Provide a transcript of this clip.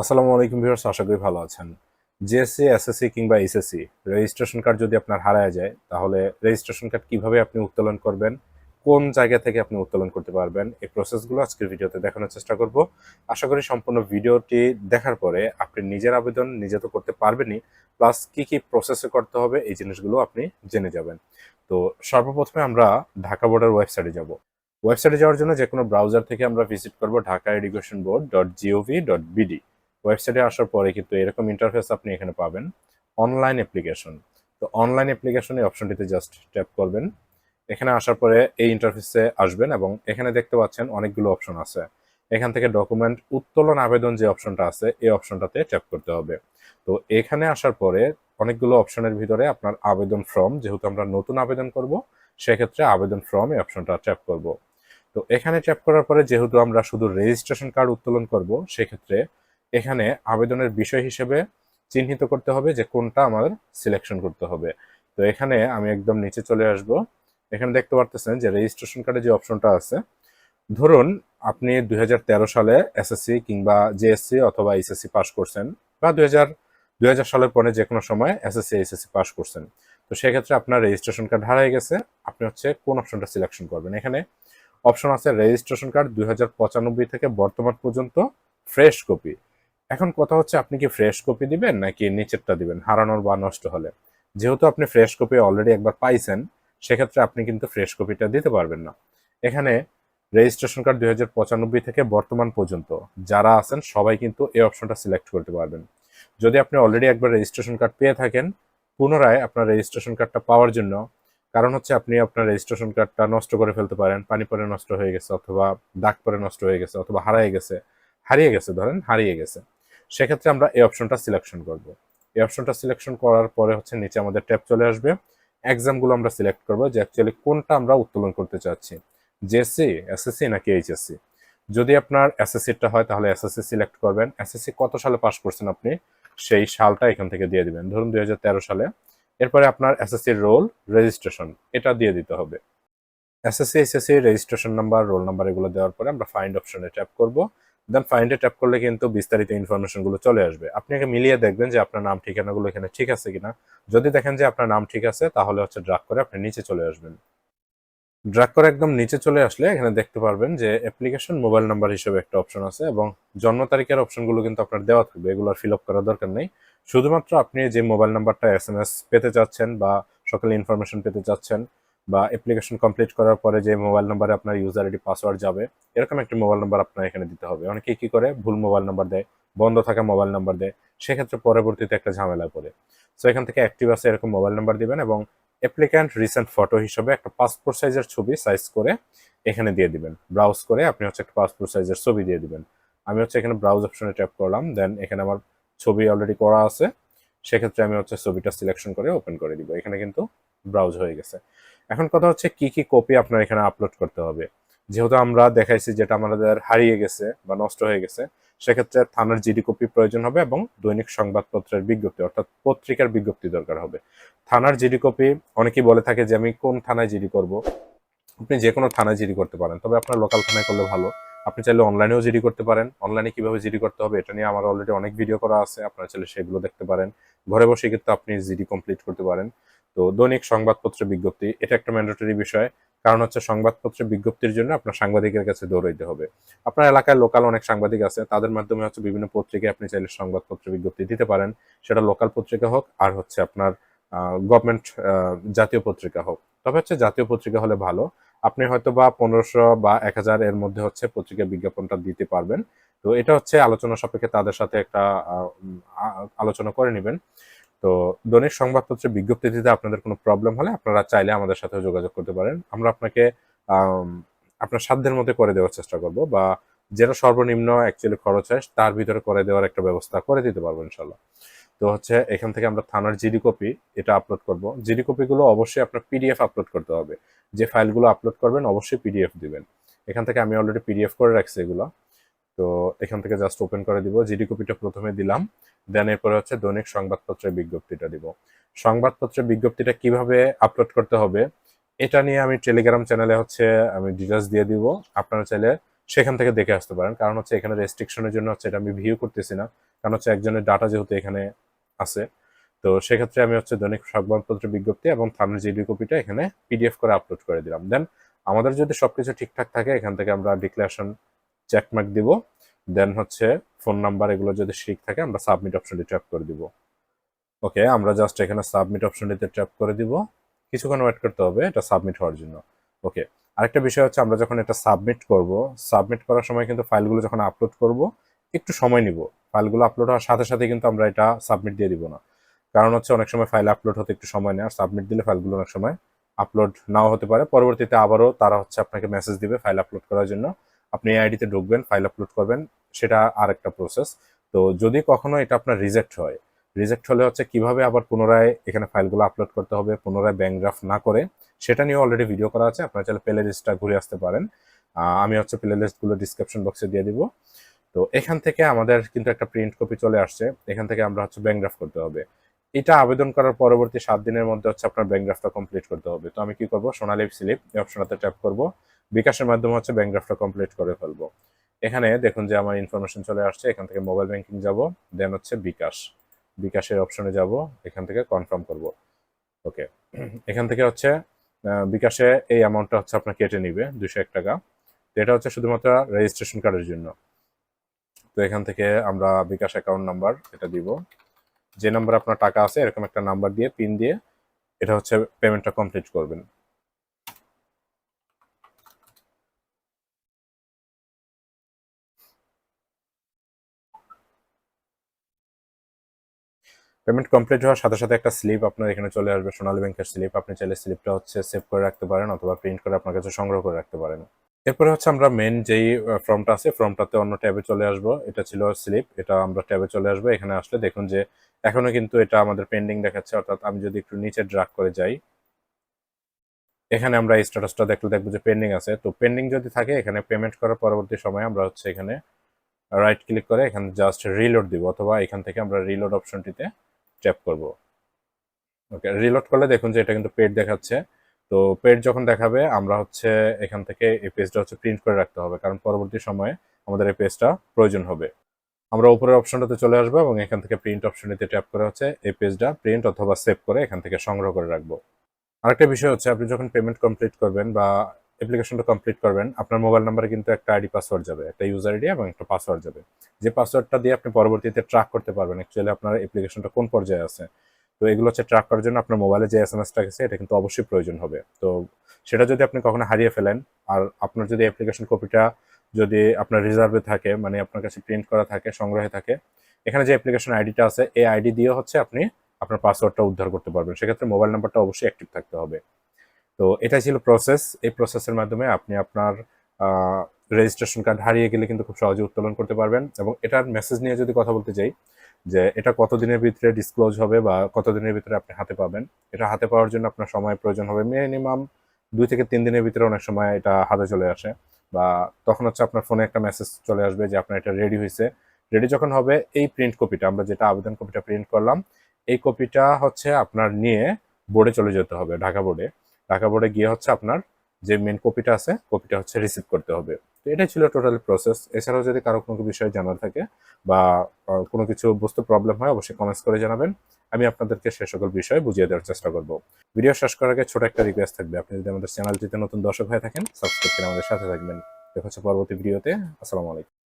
আসসালামু আলাইকুম ভিউয়ার্স, আশা করি ভালো আছেন। জিএসসি এসএসসি কিংবা এইচএসসি রেজিস্ট্রেশন কার্ড যদি আপনার হারায় যায়, তাহলে রেজিস্ট্রেশন কার্ড কীভাবে আপনি উত্তোলন করবেন, কোন জায়গা থেকে আপনি উত্তোলন করতে পারবেন, এই প্রসেসগুলো আজকের ভিডিওতে দেখানোর চেষ্টা করব। আশা করি সম্পূর্ণ ভিডিওটি দেখার পরে আপনি নিজের আবেদন নিজে তো করতে পারবেনই প্লাস কি কি প্রসেসে করতে হবে, এই জিনিসগুলো আপনি জেনে যাবেন। তো সর্বপ্রথমে আমরা ঢাকা বোর্ডের ওয়েবসাইটে যাব। ওয়েবসাইটে যাওয়ার জন্য যে কোনো ব্রাউজার থেকে আমরা ভিজিট করব Dhaka education board dot G O V dot BD ওয়েবসাইটে আসার পরে কিন্তু এরকম ইন্টারফেস আপনি এখানে পাবেন অনলাইন অ্যাপ্লিকেশন তো অনলাইন অ্যাপ্লিকেশন অপশনটিতে জাস্ট ট্যাপ করবেন। এখানে আসার পরে এই ইন্টারফেসে আসবেন এবং এখানে দেখতে পাচ্ছেন অনেকগুলো অপশন আছে। এখান থেকে ডকুমেন্ট উত্তোলন আবেদন যে অপশনটা আছে, এই অপশনটাতে ট্যাপ করতে হবে। তো এখানে আসার পরে অনেকগুলো অপশনের ভিতরে আপনার আবেদন ফর্ম যেহেতু আমরা নতুন আবেদন করব, সেক্ষেত্রে আবেদন ফর্ম এই অপশনটা ট্যাপ করব। তো এখানে ট্যাপ করার পরে যেহেতু আমরা শুধু রেজিস্ট্রেশন কার্ড উত্তোলন করব, সেক্ষেত্রে এখানে আবেদনের বিষয় হিসেবে চিহ্নিত করতে হবে যে কোনটা আমার সিলেকশন করতে হবে। তো এখানে আমি একদম নিচে চলে আসব। এখানে দেখতে পারতেছেন যে রেজিস্ট্রেশন কার্ডে যে অপশনটা আছে, ধরুন আপনি দু হাজার তেরো সালে এসএসসি কিংবা জেএসসি অথবা এইচএসসি পাস করছেন বা দুই হাজার সালের পরে যে কোনো সময় এসএসসি এইচএসসি পাস করছেন। তো সেক্ষেত্রে আপনার রেজিস্ট্রেশন কার্ড হারিয়ে গেছে, আপনি হচ্ছে কোন অপশনটা সিলেকশন করবেন? এখানে অপশন আছে রেজিস্ট্রেশন কার্ড দুই হাজার পঁচানব্বই থেকে বর্তমান পর্যন্ত ফ্রেশ কপি এখন কথা হচ্ছে, আপনি কি ফ্রেশ কপি দিবেন নাকি নিচেরটা দিবেন? হারানোর বা নষ্ট হলে। যেহেতু আপনি ফ্রেশ কপি অলরেডি একবার পাইছেন, সেক্ষেত্রে আপনি কিন্তু ফ্রেশ কপিটা দিতে পারবেন না। এখানে রেজিস্ট্রেশন কার্ড দুই হাজার পঁচানব্বই থেকে বর্তমান পর্যন্ত যারা আছেন, সবাই কিন্তু এই অপশনটা সিলেক্ট করতে পারবেন। যদি আপনি অলরেডি একবার রেজিস্ট্রেশন কার্ড পেয়ে থাকেন, পুনরায় আপনার রেজিস্ট্রেশন কার্ডটা পাওয়ার জন্য, কারণ হচ্ছে আপনি আপনার রেজিস্ট্রেশন কার্ডটা নষ্ট করে ফেলতে পারেন, পানি পরে নষ্ট হয়ে গেছে অথবা দাগ পরে নষ্ট হয়ে গেছে অথবা হারিয়ে গেছে হারিয়ে গেছে, ধরেন হারিয়ে গেছে। সেক্ষেত্রে আমরা এই অপশনটা সিলেকশন করব। এই অপশনটা সিলেকশন করার পরে হচ্ছে নিচে আমাদের ট্যাব চলে আসবে। এক্সামগুলো আমরা সিলেক্ট করব যে অ্যাকচুয়ালি কোনটা আমরা উত্তোলন করতে চাচ্ছি। জেএসসি এসএসসি নাকি এইচএসসি যদি আপনার এসএসসিটা হয় তাহলে এসএসসি সিলেক্ট করবেন। এসএসসি কত সালে পাস করছেন আপনি? সেই সালটা এখান থেকে দিয়ে দিবেন। ধরুন দুই হাজার তেরো সালে। এরপরে আপনার এসএসসির রোল রেজিস্ট্রেশন এটা দিয়ে দিতে হবে। SSC SSC registration number roll number এগুলো দেওয়ার পরে আমরা ফাইন্ড অপশনে ট্যাপ করব। দেন ফাইন্ডে ট্যাপ করলে কিন্তু বিস্তারিত ইনফরমেশনগুলো চলে আসবে। আপনি আগে মিলিয়ে দেখবেন যে আপনার নাম, ঠিকানাগুলো এখানে ঠিক আছে কিনা। যদি দেখেন যে আপনার নাম ঠিক আছে, তাহলে হচ্ছে ড্রাগ করে আপনি নিচে চলে আসবেন। ড্রাগ করে একদম নিচে চলে আসলে এখানে দেখতে পারবেন যে অ্যাপ্লিকেশন মোবাইল নাম্বার হিসেবে একটা অপশন আছে এবং জন্ম তারিখের অপশনগুলো কিন্তু আপনার দেওয়া থাকবে। এগুলো ফিল আপ করার দরকার নেই। শুধুমাত্র আপনি যে মোবাইল নাম্বারটা এস পেতে চাচ্ছেন বা সকল ইনফরমেশন পেতে চাচ্ছেন বা অ্যাপ্লিকেশন কমপ্লিট করার পরে যে মোবাইল নাম্বারে আপনার ইউজার আইডি পাসওয়ার্ড যাবে, এরকম একটি মোবাইল নাম্বার আপনার এখানে দিতে হবে। অনেকে কি করে? ভুল মোবাইল নাম্বার দেয়, বন্ধ থাকা মোবাইল নাম্বার দেয়, সেক্ষেত্রে পরবর্তীতে একটা ঝামেলা পড়ে। সো এখান থেকে অ্যাক্টিভ আছে, এরকম মোবাইল নাম্বার দিবেন এবং অ্যাপ্লিক্যান্ট রিসেন্ট ফটো হিসেবে একটা পাসপোর্ট সাইজের ছবি সাইজ করে এখানে দিয়ে দিবেন। ব্রাউজ করে আপনি হচ্ছে একটা পাসপোর্ট সাইজের ছবি দিয়ে দিবেন। আমি হচ্ছে এখানে ব্রাউজ অপশনে ট্যাপ করলাম দেন এখানে আমার ছবি অলরেডি করা আছে। সেক্ষেত্রে আমি হচ্ছে ছবিটা সিলেকশন করে ওপেন করে দিব। এখানে কিন্তু ব্রাউজ হয়ে গেছে। এখন কথা হচ্ছে কি কি কপি আপনার এখানে আপলোড করতে হবে। যেহেতু আমরা দেখাইছি যেটা আমাদের হারিয়ে গেছে বা নষ্ট হয়ে গেছে, সেক্ষেত্রে থানার জিডি কপি প্রয়োজন হবে এবং দৈনিক সংবাদপত্রের বিজ্ঞপ্তি, অর্থাৎ পত্রিকার বিজ্ঞপ্তি দরকার হবে। থানার জিডি কপি অনেকেই বলে থাকে যে, আমি কোন থানায় জিডি করব? আপনি যে কোনো থানায় জিডি করতে পারেন, তবে আপনার লোকাল থানায় করলে ভালো। আপনি চাইলে অনলাইনেও জিডি করতে পারেন। অনলাইনে কীভাবে জিডি করতে হবে, এটা নিয়ে আমার অলরেডি অনেক ভিডিও করা আছে, আপনারা চাইলে সেগুলো দেখতে পারেন। ঘরে বসে কিন্তু আপনি জিডি কমপ্লিট করতে পারেন। তো দৈনিক সংবাদপত্র বিজ্ঞপ্তি, এটা একটা ম্যান্ডেটরি বিষয়। কারণ হচ্ছে সংবাদপত্রের বিজ্ঞপ্তির জন্য আপনার সাংবাদিকের কাছে দৌড়াইতে হবে। আপনার এলাকায় লোকাল অনেক সাংবাদিক আছে, তাদের মাধ্যমে হচ্ছে বিভিন্ন পত্রিকায় আপনি চাইলে সংবাদপত্র বিজ্ঞপ্তি দিতে পারেন। সেটা লোকাল পত্রিকা হোক, আর হচ্ছে আপনার গভর্নমেন্ট জাতীয় পত্রিকা হোক। তবে হচ্ছে জাতীয় পত্রিকা হলে ভালো। আপনি হয়তো বা পনেরোশো বা এক হাজার এর মধ্যে হচ্ছে পত্রিকা বিজ্ঞাপনটা দিতে পারবেন। তো এটা হচ্ছে আলোচনা সাপেক্ষে তাদের সাথে একটা আলোচনা করে নেবেন। তো সংবাদপত্রের বিজ্ঞপ্তি দিতে আপনাদের কোনো প্রবলেম হলে আপনারা চাইলে আমাদের সাথে যোগাযোগ করতে পারেন। আমরা আপনাকে আপনার সাধ্যের মধ্যে করে দেওয়ার চেষ্টা করব বা যেটা সর্বনিম্ন অ্যাকচুয়ালি খরচ হয় তার ভিতরে করে দেওয়ার একটা ব্যবস্থা করে দিতে পারব ইনশাল্লাহ তো হচ্ছে এখান থেকে আমরা থানার জিডি কপি এটা আপলোড করব। জিডি কপিগুলো অবশ্যই আপনার পিডিএফ আপলোড করতে হবে। যে ফাইলগুলো আপলোড করবেন অবশ্যই পিডিএফ দিবেন। এখান থেকে আমি অলরেডি পিডিএফ করে রাখছি এগুলো। তো এখান থেকে জাস্ট ওপেন করে দিব। জিডি কপিটা প্রথমে দিলাম। দেন এরপরে হচ্ছে দৈনিক সংবাদপত্রের বিজ্ঞপ্তিটা দিব। সংবাদপত্রের বিজ্ঞপ্তিটা কীভাবে আপলোড করতে হবে, এটা নিয়ে আমি টেলিগ্রাম চ্যানেলে হচ্ছে আমি ডিটেলস দিয়ে দিব। আপনারা চাইলে সেখান থেকে দেখে আসতে পারেন। কারণ হচ্ছে এখানে রেস্ট্রিকশনের জন্য হচ্ছে এটা আমি ভিউ করতেছি না। কারণ হচ্ছে একজনের ডাটা যেহেতু এখানে আছে, তো সেক্ষেত্রে আমি হচ্ছে দৈনিক সংবাদপত্রের বিজ্ঞপ্তি এবং থানার জিডি কপিটা এখানে পিডিএফ করে আপলোড করে দিলাম। দেন আমাদের যদি সবকিছু ঠিকঠাক থাকে, এখান থেকে আমরা ডিক্লারেশন চেকমার্ক দিব। দেন হচ্ছে ফোন নাম্বার এগুলো যদি ঠিক থাকে, আমরা সাবমিট অপশনটি ট্যাপ করে দিব। ওকে আমরা জাস্ট এখানে সাবমিট অপশনটিতে ট্যাপ করে দিব। কিছুক্ষণ ওয়েট করতে হবে, এটা সাবমিট হওয়ার জন্য। ওকে আরেকটা বিষয় হচ্ছে আমরা যখন এটা সাবমিট করব সাবমিট করার সময় কিন্তু ফাইলগুলো যখন আপলোড করব, একটু সময় নিব। ফাইলগুলো আপলোড হওয়ার সাথে সাথে কিন্তু আমরা এটা সাবমিট দিয়ে দিব না। কারণ হচ্ছে অনেক সময় ফাইল আপলোড হতে একটু সময় নেয়, আর সাবমিট দিলে ফাইলগুলো অনেক সময় আপলোড নাও হতে পারে। পরবর্তীতে আবারও তারা হচ্ছে আপনাকে মেসেজ দিবে ফাইল আপলোড করার জন্য। আপনি এই আইডিতে ঢুকবেন ফাইল আপলোড করবেন, সেটা আর একটা প্রসেস তো যদি কখনো এটা আপনার রিজেক্ট হয় রিজেক্ট হলে হচ্ছে কীভাবে আবার পুনরায় এখানে ফাইলগুলো আপলোড করতে হবে, পুনরায় ব্যাঙ্ক ড্রাফট না করে, সেটা নিয়ে অলরেডি ভিডিও করা আছে, আপনারা চাইলে প্লে লিস্টটা ঘুরে আসতে পারেন। আমি হচ্ছে প্লে লিস্টগুলো ডিসক্রিপশন বক্সে দিয়ে দিব। তো এখান থেকে আমাদের কিন্তু একটা প্রিন্ট কপি চলে আসছে, এখান থেকে আমরা হচ্ছে ব্যাঙ্ক ড্রাফট করতে হবে। এটা আবেদন করার পরবর্তী সাত দিনের মধ্যে হচ্ছে আপনার ড্রাফটটা কমপ্লিট করতে হবে। তো আমি কি করব? সোনালী স্লিপ এই অপশনটাতে ট্যাপ করব। বিকাশের মাধ্যমে হচ্ছে ব্যাঙ্ক ড্রাফটটা কমপ্লিট করে ফেলব। এখানে দেখুন যে আমার ইনফরমেশন চলে আসছে, এখান থেকে মোবাইল ব্যাংকিং যাব দেন হচ্ছে বিকাশ। বিকাশের অপশনে যাব, এখান থেকে কনফার্ম করব। ওকে এখান থেকে হচ্ছে বিকাশে এই অ্যামাউন্টটা হচ্ছে আপনার কেটে নিবে দুশো এক টাকা। তো এটা হচ্ছে শুধুমাত্র রেজিস্ট্রেশন কার্ডের জন্য। তো এখান থেকে আমরা বিকাশ অ্যাকাউন্ট নাম্বার এটা দিব। যে নাম্বার আপনার টাকা আছে, এরকম একটা নাম্বার দিয়ে পিন দিয়ে এটা হচ্ছে পেমেন্টটা কমপ্লিট করবেন। পেমেন্ট কমপ্লিট হওয়ার সাথে সাথে একটা স্লিপ আপনার এখানে চলে আসবে, সোনালী ব্যাংকের স্লিপ আপনি চাইলে স্লিপটা হচ্ছে সেভ করে রাখতে পারেন অথবা প্রিন্ট করে আপনার কাছে সংগ্রহ করে রাখতে পারেন। এরপরে হচ্ছে আমরা মেন যেই ফর্মটা আছে ফর্মটাতে অন্য ট্যাবে চলে আসব। এটা ছিল স্লিপ এটা আমরা ট্যাবে চলে আসব। এখানে আসলে দেখুন যে, এখনও কিন্তু এটা আমাদের পেন্ডিং দেখাচ্ছে, অর্থাৎ আমি যদি একটু নিচে ড্রাগ করে যাই, এখানে আমরা এই স্ট্যাটাসটা দেখলে দেখব যে পেন্ডিং আছে। তো পেন্ডিং যদি থাকে, এখানে পেমেন্ট করার পরবর্তী সময় আমরা হচ্ছে এখানে রাইট ক্লিক করে এখানে জাস্ট রিলোড দিব, অথবা এখান থেকে আমরা রিলোড অপশনটিতে ট্যাপ করব। ওকে রিলোড করলে দেখুন যে এটা কিন্তু পেড দেখাচ্ছে। তো পেড যখন দেখাবে, আমরা হচ্ছে এখান থেকে এই পেজটা হচ্ছে প্রিন্ট করে রাখতে হবে, কারণ পরবর্তী সময়ে আমাদের এই পেজটা প্রয়োজন হবে। আমরা উপরের অপশনটাতে চলে আসব এবং এখান থেকে প্রিন্ট অপশনটিতে ট্যাপ করে হচ্ছে এই পেজটা প্রিন্ট অথবা সেভ করে এখান থেকে সংগ্রহ করে রাখব। আরেকটা বিষয় হচ্ছে, আপনি যখন পেমেন্ট কমপ্লিট করবেন বা অ্যাপ্লিকেশনটা কমপ্লিট করবেন, আপনার মোবাইল নাম্বারে কিন্তু একটা আইডি পাসওয়ার্ড যাবে, একটা ইউজার আইডি এবং একটা পাসওয়ার্ড যাবে। যে পাসওয়ার্ডটা দিয়ে আপনি পরবর্তীতে ট্র্যাক করতে পারবেন অ্যাকচুয়ালি আপনার অ্যাপ্লিকেশনটা কোন পর্যায়ে আছে। তো এগুলো হচ্ছে ট্র্যাক করার জন্য আপনার মোবাইলে যে এস এম এসটা গেছে, এটা কিন্তু অবশ্যই প্রয়োজন হবে। তো সেটা যদি আপনি কখনো হারিয়ে ফেলেন, আর আপনার যদি অ্যাপ্লিকেশন কপিটা যদি আপনার রিজার্ভে থাকে মানে আপনার কাছে প্রিন্ট করা থাকে, সংগ্রহে থাকে, এখানে যে অ্যাপ্লিকেশন আইডিটা আছে, এই আইডি দিয়ে হচ্ছে আপনি আপনার পাসওয়ার্ডটা উদ্ধার করতে পারবেন। সেক্ষেত্রে মোবাইল নাম্বারটা অবশ্যই অ্যাক্টিভ থাকতে হবে। তো এটাই ছিল প্রসেস এই প্রসেসের মাধ্যমে আপনি আপনার রেজিস্ট্রেশন কার্ড হারিয়ে গেলে কিন্তু খুব সহজে উত্তোলন করতে পারবেন। এবং এটার মেসেজ নিয়ে যদি কথা বলতে চাই যে এটা কতদিনের ভিতরে ডিসক্লোজ হবে বা কতদিনের ভিতরে আপনি হাতে পাবেন? এটা হাতে পাওয়ার জন্য আপনার সময় প্রয়োজন হবে মিনিমাম দুই থেকে তিন দিনের ভিতরে অনেক সময় এটা হাতে চলে আসে। বা তখন হচ্ছে আপনার ফোনে একটা মেসেজ চলে আসবে যে আপনার এটা রেডি হয়েছে। রেডি যখন হবে, এই প্রিন্ট কপিটা আমরা যেটা আবেদন কপিটা প্রিন্ট করলাম, এই কপিটা হচ্ছে আপনার নিয়ে বোর্ডে চলে যেতে হবে, ঢাকা বোর্ডে ঢাকা বোর্ডে গিয়ে হচ্ছে আপনার যে মেন কপিটা আছে কপিটা হচ্ছে রিসিভ করতে হবে। তো এটাই ছিল টোটাল প্রসেস এছাড়াও যদি কারও কোনো বিষয়ে জানার থাকে বা কোনো কিছু বুঝতে প্রবলেম হয়, অবশ্যই কমেন্টস করে জানাবেন। আমি আপনাদেরকে সে সকল বিষয়ে বুঝিয়ে দেওয়ার চেষ্টা করব। ভিডিও শেষ করার আগে ছোট একটা রিকোয়েস্ট থাকবে। আপনি যদি আমাদের চ্যানেলটিতে নতুন দর্শক হয়ে থাকেন সাবস্ক্রাইব করে আমাদের সাথে থাকবেন। দেখা হচ্ছে পরবর্তী ভিডিওতে আসসালামু আলাইকুম।